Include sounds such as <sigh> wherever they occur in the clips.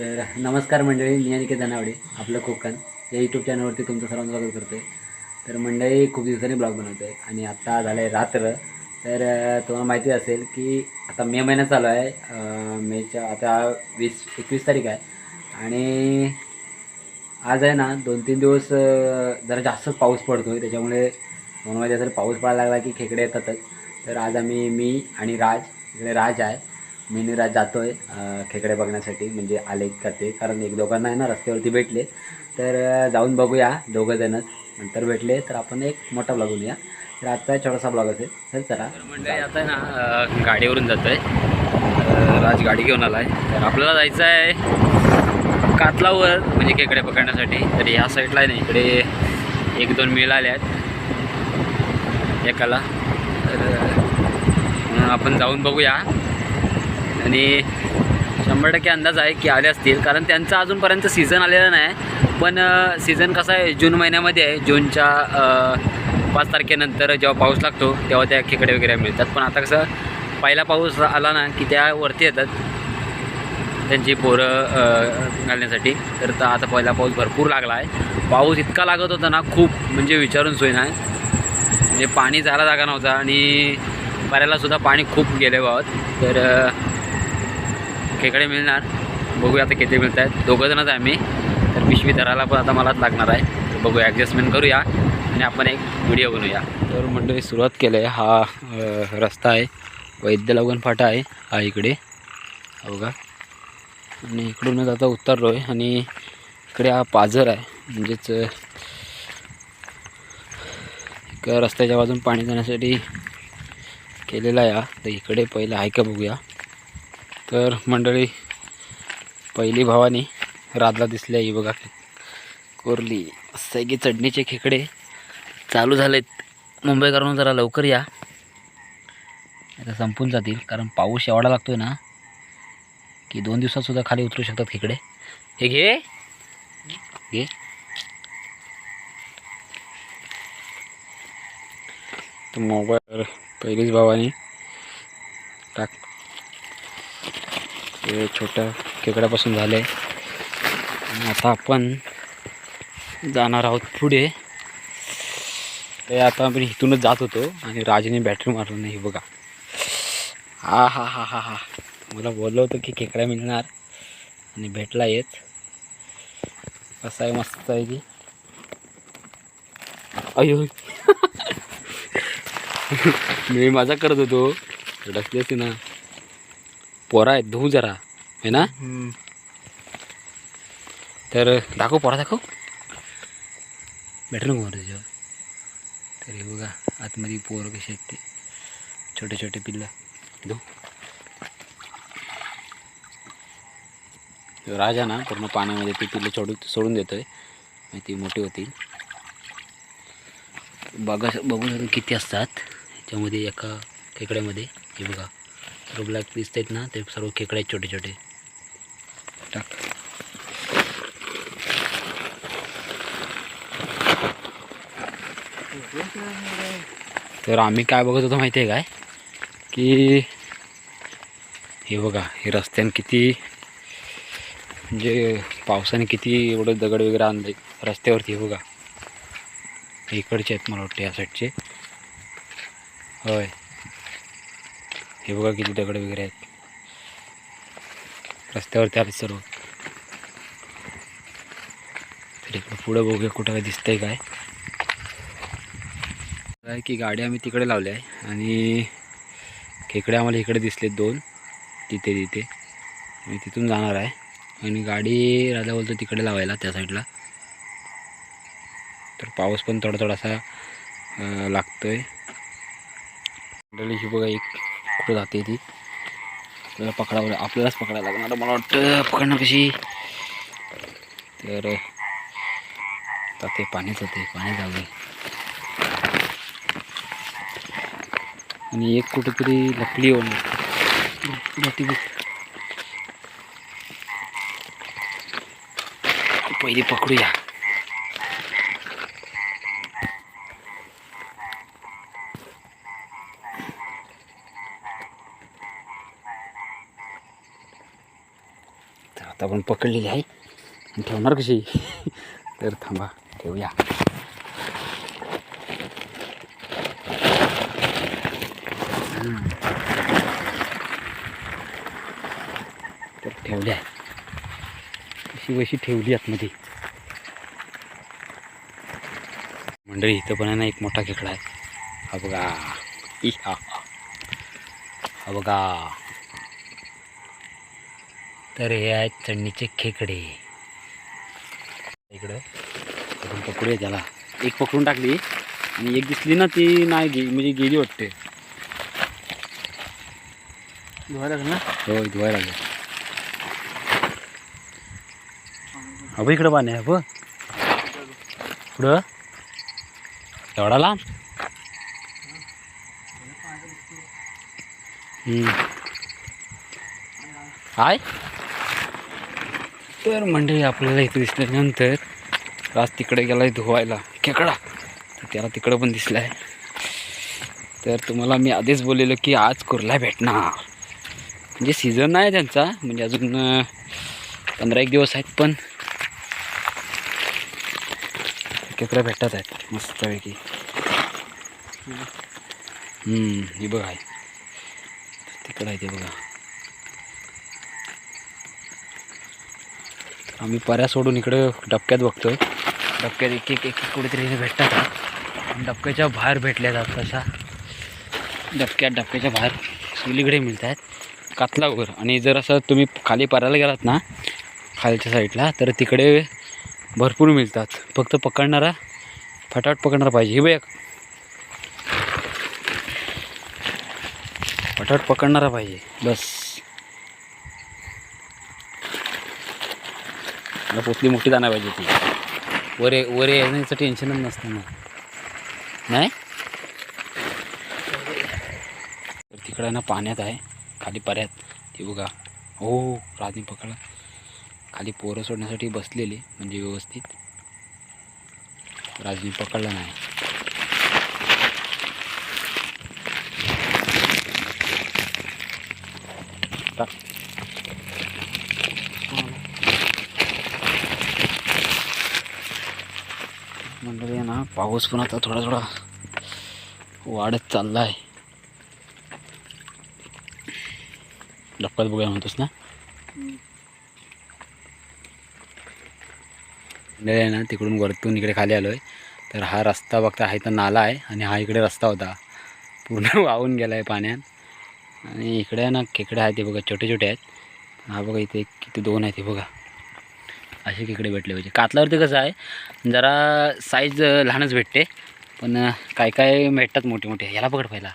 तर नमस्कार मंडळी मी अनिकेत धनावडे आपलं कोकण. या यूट्यूब चॅनलवरती तुमचं सर्वांचं स्वागत करतो आहे तर मंडळी खूप दिवसांनी ब्लॉग बनवतो आहे आणि आत्ता झालं आहे रात्र. तर तुम्हाला माहिती असेल की आता मे महिना चालू आहे. मेच्या आता वीस एकवीस तारीख आहे. आणि आज आहे ना दोन तीन दिवस जरा जास्तच पाऊस पडतो आहे त्याच्यामुळे दोन माहिती असेल पाऊस पडायला लागला की खेकडे येतातच. तर आज आम्ही मी आणि राज इकडे राज आहे. मी निराज जातो आहे खेकडे बघण्यासाठी म्हणजे आले का ते कारण एक दोघांना आहे ना रस्त्यावरती भेटले. तर जाऊन बघूया दोघं जणच नंतर भेटले तर आपण एक मोठा ब्लॉग या तर आजचा छोटासा ब्लॉग असेल चल. चला म्हणजे आता आहे ना गाडीवरून जातो आहे राज गाडी घेऊन आला आहे तर आपल्याला जायचं आहे कातलावर म्हणजे खेकडे पकडण्यासाठी. तर ह्या साईडला आहे ना इकडे एक दोन मिळ आले आहेत एकाला. तर आपण जाऊन बघूया. आणि शंभर टक्के अंदाज आहे की आले असतील. कारण त्यांचा अजूनपर्यंत सीझन आलेला नाही. पण सीझन कसा आहे? जून महिन्यामध्ये आहे. जूनच्या पाच तारखेनंतर जेव्हा पाऊस लागतो तेव्हा त्या खेकडे वगैरे मिळतात. पण आता कसं पहिला पाऊस आला ना की त्या वरती येतात. त्यांची पोरं घालण्यासाठी. तर आता पहिला पाऊस भरपूर लागला आहे. पाऊस इतका लागत होता ना खूप. म्हणजे विचारून सोय नाही. म्हणजे पाणी जायला जागा नव्हता. आणि बऱ्यालासुद्धा पाणी खूप गेले वाहत तर खेकडे मिळणार. बघूया आता किती मिळत आहेत दोघं जणच आहे आम्ही तर पिशवी धरायला पण आता मलाच लागणार आहे. तर बघूया ॲडजस्टमेंट करूया आणि आपण एक व्हिडिओ बनवूया. तर मंडळी सुरुवात केलं आहे हा रस्ता आहे. वैद्य लगन फाटा आहे. हा इकडे. बघा. का आणि इकडूनच आता उतरलो आहे आणि इकडे हा पाझर आहे. म्हणजेच एक रस्त्याच्या बाजून पाणी जाण्यासाठी केलेला आहे तर इकडे पहिलं आहे का बघूया. तर मंडळी पहिली भावानी राधला दिसली आहे बघा. कोरली असं आहे की चढणीचे खेकडे चालू झालेत. मुंबईकरून जरा लवकर या. आता संपून जातील कारण पाऊस एवढा लागतोय ना की दोन दिवसात सुद्धा खाली उतरू शकतात खेकडे. हे घे. घे. तर मोबाईल पहिलीच भावाने टाक हे छोटं खेकड्यापासून झाले आणि आता आपण जाणार आहोत पुढे. ते आता आपण इथूनच जात होतो आणि राजने बॅटरी मारलं नाही बघा. हा हा हा हा हा. मला बोललं होतं की खेकडा मिळणार आणि भेटला येत. कसं आहे मस्त आहे की? अयो. <laughs> मी माझा करत होतो. डसली ना. पोरा आहेत धुऊ जरा आहे ना? तर दाखव पोरा दाखव. भेटलं नको त्याच्यावर तर हे बघा आतमध्ये पोरं कसे आहेत ते. छोटे छोटे पिल्लं. धू. राजा ना पूर्ण पाण्यामध्ये ती पिल्ले सोडून सोडून देतोय. आणि ती मोठी होतील. बघा बघू शकतो किती असतात. ह्याच्यामध्ये एका खेकड्यामध्ये. हे बघा. सर्व ब्लॅक दिसत आहेत ना ते सर्व खेकडे आहेत छोटे छोटे. टाक. तर आम्ही काय बघत होतो माहिती आहे काय? की हे बघा हे रस्त्याने किती म्हणजे पावसाने किती एवढं दगड वगैरे आणले रस्त्यावरती हे बघा. इकडचे आहेत मला वाटते या साईडचे होय. हे बघा किती दगड वगैरे आहेत. रस्त्यावरती आले सर्व. तर इकडं पुढं बघूया कुठं काय दिसतंय काय. काय की गाडी आम्ही तिकडे लावली आहे आणि खेकडे आम्हाला इकडे दिसले दोन. तिथे तिथे. मी तिथून जाणार आहे. आणि गाडी राजा बोलतो तिकडे लावायला त्या साईडला. तर पाऊस पण थोडा थोडासा लागतोय. ही बघा एक कुठं जाते ती? आपल्याला पकडावं आपल्यालाच पकडायला लागणार मला वाटतं पकडणं कशी? तर आता ते पाणीच होते पाणी जावे आणि एक कुठेतरी लपली होती पहिली पकडूया तर आता आपण पकडलेली आहे. आणि ठेवणार कशी? तर थांबा ठेवूया. तर ठेवली आहे कशी वशी ठेवली आतमध्ये. मंडळी इथं पण आहे ना एक मोठा खेकडा आहे. हा बघा. इ हा बघा. तर हे आहेत चढणीचे खेकडे. इकडं. आपण पकडूया त्याला. एक पकडून टाकली आणि एक दिसली ना ती नाही गे म्हणजे गेली वाटते. धुवायला लागेल ना? होय धुवायला लागेल. अबो इकडं पाणी आहे बघ पुढं. एवढा लांब? हम्म. तर मंडळी आपल्याला इथं दिसल्यानंतर आज तिकडे गेला आहे धुवायला. खेकडा. तर त्याला तिकडं पण दिसला आहे तर तुम्हाला मी आधीच बोललेलं की आज कुर्ला भेटणार. म्हणजे सीझन नाही त्यांचा. म्हणजे अजून पंधरा एक दिवस आहेत पण. केकडं भेटत आहेत मस्तपैकी. हे बघा. आहे तिकडं आहे ते बघा. आम्ही पऱ्या सोडून इकडं डबक्यात बघतोय. डबक्यात एक एक एक एक कुठेतरी भेटतात. डबक्याच्या बाहेर भेटल्या जात तशा डबक्यात डबक्याच्या बाहेर सगळीकडे मिळत आहेत कातलावर आणि जर असं तुम्ही खाली पारायला गेलात ना खालच्या साईडला तर तिकडे भरपूर मिळतात. फक्त पकडणारा फटाफट पकडणारा पाहिजे. हे बघ फटाफट पकडणारा पाहिजे. बस. आता पोतली मोठी जाणार पाहिजे ती वरे वरे येण्याचं टेन्शनच नसतं ना. नाही? तर तिकडं ना पाण्यात आहे खाली पर्यात. ते बघा. हो राजनी पकडा. खाली पोरं सोडण्यासाठी बसलेले म्हणजे व्यवस्थित. राजनी पकडला नाही. टाक. मंडळी आहे ना पाऊस पण आता थोडा थोडा वाढत चालला आहे डप्प्यात बघूया म्हणतोस ना? आहे ना तिकडून वरतून इकडे खाली आलो आहे तर हा रस्ता बघता आहे तर नाला आहे आणि हा इकडे रस्ता होता. पूर्ण <laughs> वाहून गेला आहे पाण्यात. आणि इकडे आहे ना खेकडे आहेत ते बघा छोटे छोटे आहेत. हा बघा इथे किती दोन आहेत ते बघा. असे खेकडे भेटले पाहिजे. कातल्यावरती कसं आहे जरा साईज लहानच भेटते पण काय काय भेटतात मोठे मोठे याला पकड पहिला.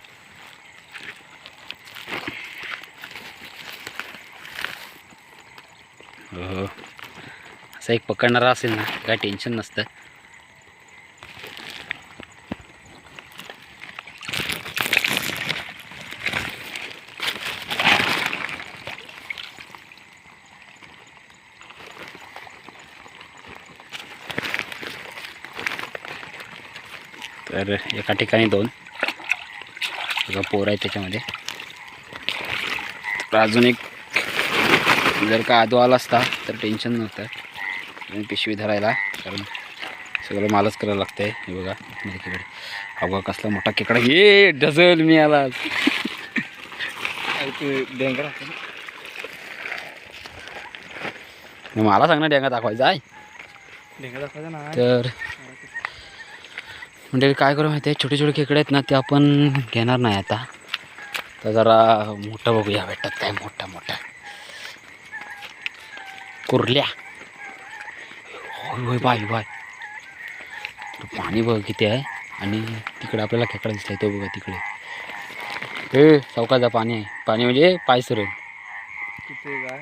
हो, हो. असं एक पकडणारा असेल ना काय टेन्शन नसतं. तर एका ठिकाणी दोन. बघा पोर आहे त्याच्यामध्ये. तर अजून एक जर का आदो आला असता तर टेन्शन नव्हतं. पिशवी धरायला कारण सगळं मालच करायला लागतंय. हे बघा हा बघा कसला मोठा खेकडा. ये डझल मी आला मला सांग ना डेंगा दाखवायचा आहे. डेंगर दाखवायचा ना तर म्हणजे काय करू माहिती आहे? छोटे छोटे खेकडे आहेत ना ते आपण घेणार नाही आता. तर जरा मोठं बघूया भेटतात काय मोठा मोठा कुर्ल्या. होय होय बाय बाय पाणी बघ किती आहे. आणि तिकडे आपल्याला खेकडा दिसला तो बघा तिकडे. हे चौकाचा पाणी आहे. पाणी म्हणजे पाय किती काय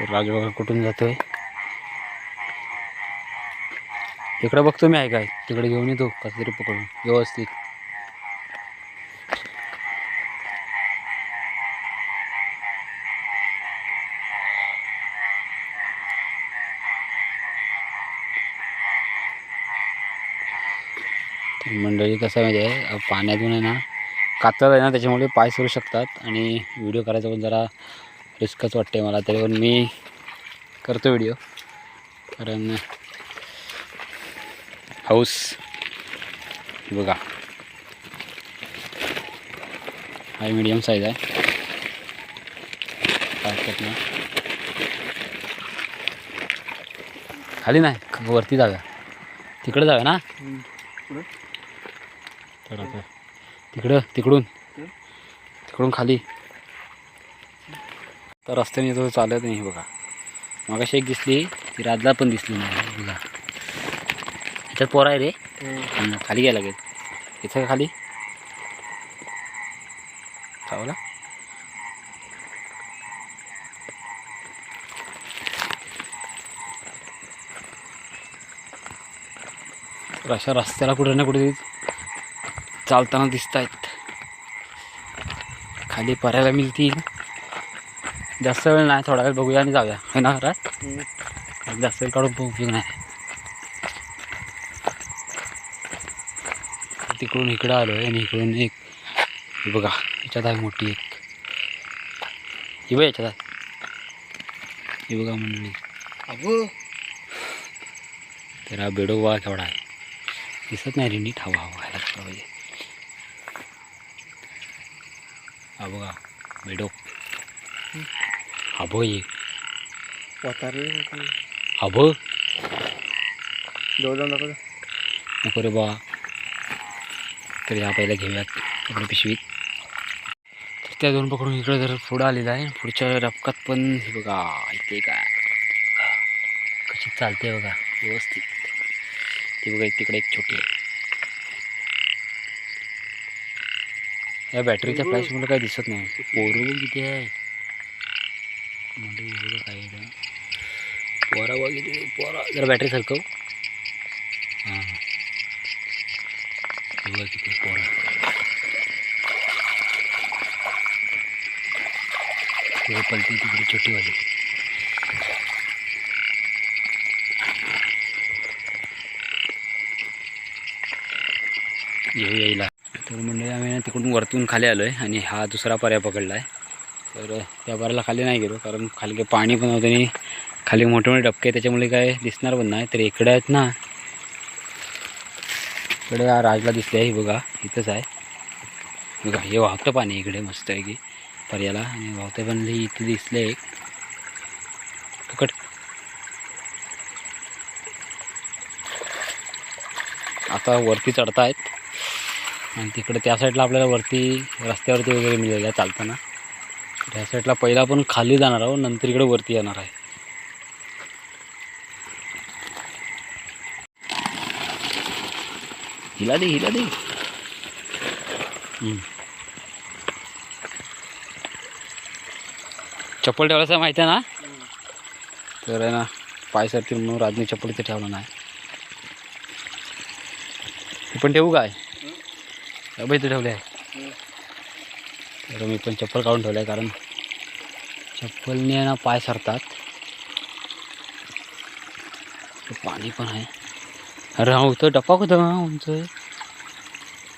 तर राजू बघा कुठून जातोय? तिकडे बघतो मी आहे काय? तिकडे घेऊन येतो कसं तरी पकडून व्यवस्थित. मंडळी कसं माहिती आहे पाण्यातून आहे ना कातळ आहे ना त्याच्यामुळे पाय सरू शकतात. आणि व्हिडिओ करायचा पण जरा रिस्कच वाटते मला तरी पण मी करतो व्हिडिओ कारण हाऊस बघा. हा मीडियम साईज आहे. काय हरकत नाही खाली नाही वरती जाऊया तिकडे जाऊया ना? तर आता तिकडं तिकडून. तिकडून खाली. तर रस्त्याने तो चालत नाही बघा. मगाशी एक दिसली ती राजला पण दिसली नाही. बघा. ह्याच्यात पोरा आहे रे खाली घ्यायला लागेल इथं का खाली. चावला. तर अशा रस्त्याला कुठे ना कुठे चालताना दिसत आहेत खाली पर्यायला मिळतील. जास्त वेळ नाही थोडा वेळ बघूया आणि जाऊया है ना घरात जास्त वेळ काढून पण उपयोग नाही तिकडून इकडं आलो आहे आणि इकडून एक हे बघा याच्यात आहे मोठी एक ही बघ याच्यात आहे ही बघा मंडळी तर हा बेडो बघा केवढा आहे दिसत नाही रे नीट हवा हवा ह्याला कळलं पाहिजे हा बघा बेडो बघ ये बघ जवळ जाऊन नको रे बा. तर ह्या पहिला घेऊयात इकडे पिशवीत तर त्या दोन पकडून इकडे जर पुढं आलेला आहे. पुढच्या रपकात पण हे बघा इथे का कशी चालते बघा व्यवस्थित. ती बघा तिकडे एक छोटी आहे. या बॅटरीच्या फ्लॅशमुळे काही दिसत नाही. पोरं किती आहे म्हणजे एवढं काय आहे इथं. पोरा बघ पोरा जरा बॅटरी सरकव. हां हे. किती पलटी तिकडे छोटी वाली. येऊ यायला तर म्हणजे आम्ही तिकडून वरतून खाली आलो आहे आणि हा दुसरा पर्याय पकडला आहे तर त्या पर्याला खाली नाही गेलो कारण खाली काही पाणी पण होतं आणि खाली मोठे मोठे डबके त्याच्यामुळे काय दिसणार पण नाही. तर इकडे आहेत ना इकडे हा राजला दिसले आहे बघा इथंच आहे. बघा हे वाहतं पाणी इकडे मस्त आहे की पर्याला. आणि वाहतं पण इथे दिसले एक फुकट. आता वरती चढतायत. आणि तिकडे त्या साईडला आपल्याला वरती रस्त्यावरती वगैरे मिळेल चालताना. त्या साईडला पहिला पण खाली जाणार आहोत नंतर इकडे वरती येणार आहे. हिला दे हिला दे. चप्पल ठेवायचं माहिती आहे ना? तर आहे ना पाय सरतील म्हणून राजने चप्पल इथे ठेवलं नाही. पण ठेवू काय? अबे इथे ठेवले आहे. तर मी पण चप्पल काढून ठेवलं आहे कारण चप्पलने ना पाय सरतात. पाणी पण आहे. अरे हा होतं डप्पा होतं ना उंच.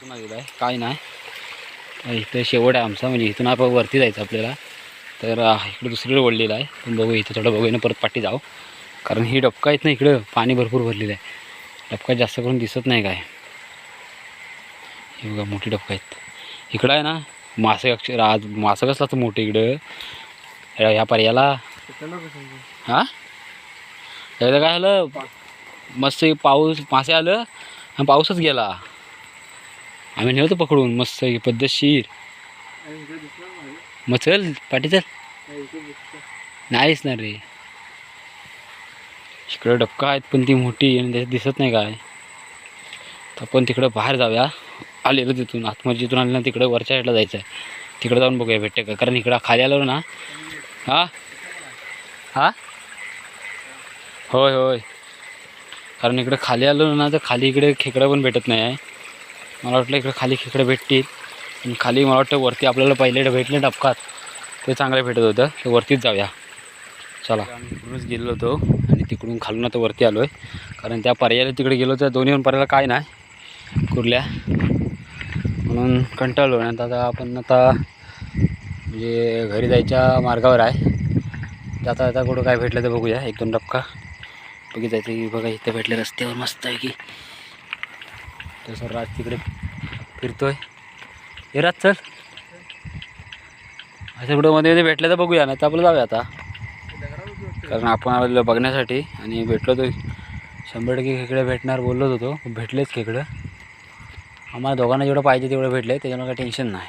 पुन्हा गेलं आहे. काय नाही. इथं शेवट आहे आमचा म्हणजे इथून आपण वरती जायचं आपल्याला. तर इकडे दुसरीकडे ओढलेलं आहे. पण बघू इथं थोडं बघू ना परत पाठी जाऊ. कारण ही डबका आहेत ना इकडं. पाणी भरपूर भरलेलं आहे. डबका जास्त करून दिसत नाही काय. हे बघा मोठी डबका आहेत. इकडं आहे ना मासे अक्षर आज मासं कसला तर मोठं इकडं ह्या पर्याला हां? काय झालं? मस्त पाऊस मासे आलं आणि पाऊसच गेला. आम्ही नेवतो पकडून मस्त पद्धतशीर. मग चल पाठी चल. नाहीच ना रे. इकडं डबका आहेत पण ती मोठी आणि त्याच्यात दिसत नाही काय. तर आपण तिकडं बाहेर जाऊया. आलेलं तिथून आतमध्ये जिथून आलं ना तिकडं वरच्या साईडला जायचं आहे. तिकडं जाऊन बघूया भेटते का? कारण इकडं खाली आलो ना. हां? हां? होय होय. कारण इकडे खाली आलो ना तर खाली इकडे खेकडं पण भेटत नाही आहे. मला वाटलं इकडे खाली खेकडं भेटतील. आणि खाली मला वाटतं वरती आपल्याला पहिले भेटले डबकात. ते चांगलं भेटत होतं. तर वरतीच जाऊया. चला. आम्ही गेलो होतो आणि तिकडून खालून आता वरती आलो आहे कारण त्या पर्यायाला तिकडे गेलो तर दोन्ही पण पर्यायाला काय नाही. कुर्ल्या म्हणून कंटाळलो आणि आता आपण आता म्हणजे घरी जायच्या मार्गावर आहे. जाता आता कुठं काय भेटलं तर बघूया. एक दोन डबका. बघितलं की बघा इथं भेटले रस्त्यावर मस्त आहे की. तसं राज तिकडे फिरतोय. हे राज चल. असं कुठं मध्ये मध्ये भेटलं तर बघूया ना तर आपलं जाऊया आता. कारण आपण आलेलो बघण्यासाठी आणि भेटलो तो शंभर टक्के खेकडे भेटणार बोललोच होतो भेटलेच खेकडं. आम्हाला दोघांना जेवढं पाहिजे तेवढं भेटलं त्याच्यामुळे काही टेन्शन नाही.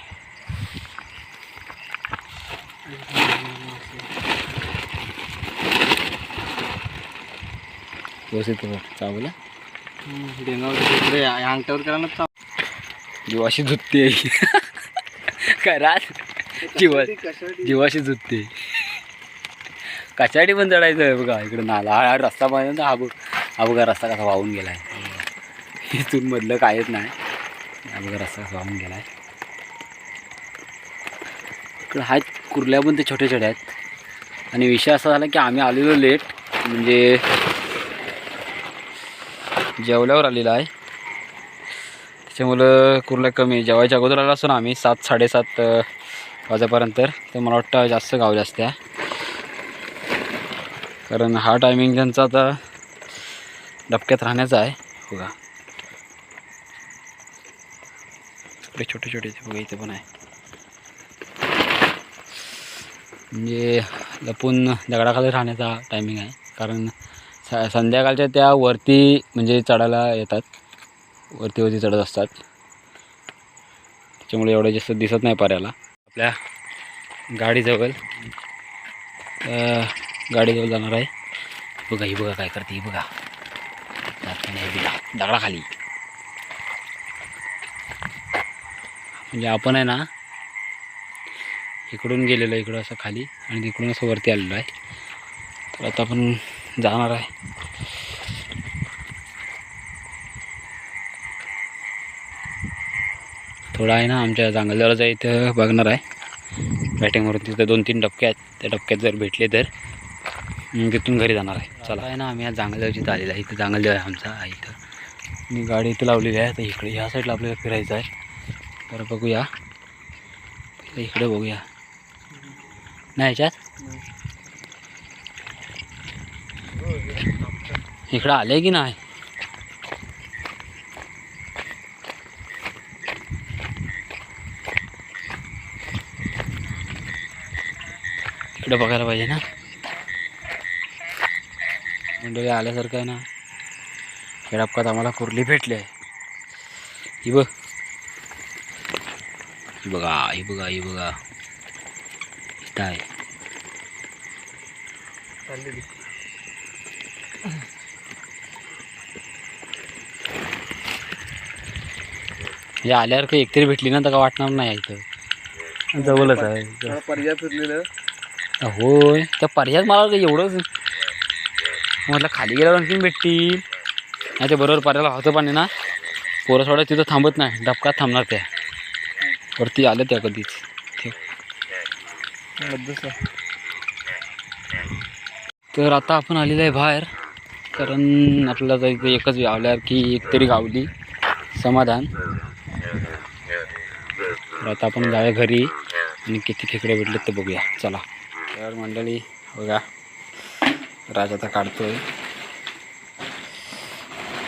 व्यवस्थित चावलं अंगठावर करा ना. जीवाशी झुतते काय राज? जीवा जीवाशी झुतते कशासाठी पण चढायचं बघा. इकडं नाला हा रस्ता पाहिजे हा बघ हा बघा रस्ता कसा वाहून गेलाय. इथून मधलं कायच नाही. हा बघा रस्ता कसा वाहून गेलाय. इकडं आहेत कुर्ल्या पण ते छोटे छोटे आहेत. आणि विषय असा झाला की आम्ही आलेलो लेट म्हणजे जेवल्यावर आलेला आहे. त्याच्यामुळं कुर्ला कमी जेवायच्या अगोदर आला असतो ना आम्ही सात साडेसात वाजेपर्यंत. तर मला वाटतं जास्त गावल्या असत्या कारण हा टायमिंग त्यांचा आता डबक्यात राहण्याचा आहे. बघा. इकडे छोटे छोटे बघा इथे पण आहे. म्हणजे लपून दगडाखाली राहण्याचा टायमिंग आहे. कारण संध्याकाळच्या त्या वरती म्हणजे चढायला येतात. वरती वरती चढत असतात. त्याच्यामुळे एवढं जास्त दिसत नाही पाऱ्याला. आपल्या गाडीजवळ गाडीजवळ जाणार आहे. बघा ही बघा काय करते ही बघा. दगडाखाली म्हणजे आपण आहे ना इकडून गेलेलो इकडं असं खाली आणि तिकडून असं वरती आलेलो आहे. तर आता आपण जाणार आहे. थोडं आहे ना आमच्या जांगलदाराचा इथं बघणार आहे. बॅटिंगवरून तिथं दोन तीन डबके आहेत. त्या डबक्यात जर भेटले तर मग तिथून घरी जाणार आहे. चला. आहे ना आम्ही जांगलदेवाची इथं आलेला आहे इथं जांगलदेव आहे आमचा हा इथं. मी गाडी इथं लावलेली आहे तर इकडे ह्या साईडला आपल्याला फिरायचं आहे. तर बघूया. इकडे बघूया. नाही ह्याच्यात इकडं आले की नाही? इकडं बघायला पाहिजे ना. मंडळी आल्यासारखं आहे ना. खेळापकात आम्हाला कुर्ली भेटली आहे. ही बघ. ही बघा ही बघा ही बघा. इथं आहे. हे आल्यावर काही एकतरी भेटली ना तर का वाटणार नाही इथं. जवळच आहे. पर्याय फिरलेलं होय त्या पर्याय मला एवढंच. म्हटलं खाली गेल्यावर आणखीन भेटतील. नाही ते बरोबर पर्याला होतं पाणी ना. पोरं सोडा तिथं थांबत नाही. डबकात थांबणार त्या. वरती आलं त्या कधीच. तर आता आपण आलेलं आहे बाहेर. कारण आपल्याला तर इथे एकच गावल्यावर की एक तरी गावली समाधान. आता आपण जाऊया घरी आणि किती खेकडे भेटले ते बघूया. चला. तर मंडळी बघा. राज आता काढतोय.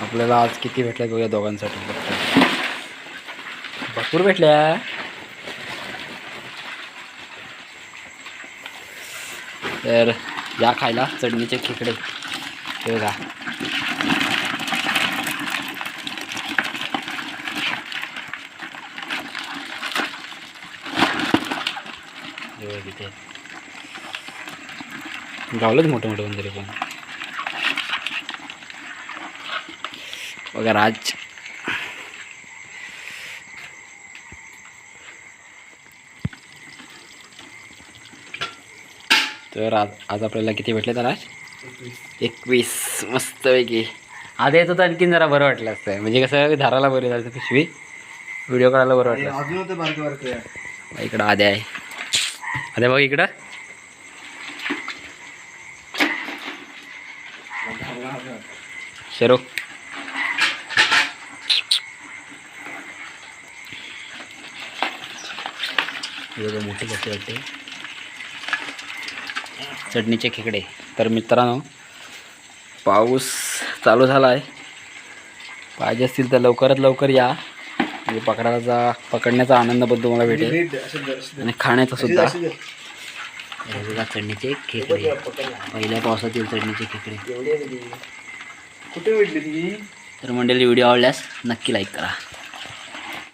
आपल्याला आज किती भेटल्या बघूया दोघांसाठी. भरपूर भेटल्या. तर या खायला चढणीचे खेकडे. हे बघा तिथे. गावलंच मोठं मोठं मंदिर पण. बघा राज. तर आज आज आपल्याला किती भेटले तर राज? एकवीस मस्तपैकी. आधी येत होतं आणखीन जरा बरं वाटलं असतं. म्हणजे कसं धाराला बरं झालं पिशवी. व्हिडिओ काढायला बरं वाटलं अजून होते बारके बारके. इकडं आद्या आहे. आद्या बघ इकडं. शेरो. हे बघा मोठी कशी वाटते. चटणीचे खेकडे. तर मित्रांनो पाऊस चालू झाला आहे पाहिजे असतील तर लवकरात लवकर या. म्हणजे पकडायचा पकडण्याचा आनंद पण तुम्हाला भेटेल. आणि खाण्याचा सुद्धा. बघा चटणीचे खेकडे. पहिल्या पावसातील चटणीचे खेकडे. कुठे तर मंडळी व्हिडिओ आवडल्यास नक्की लाईक करा.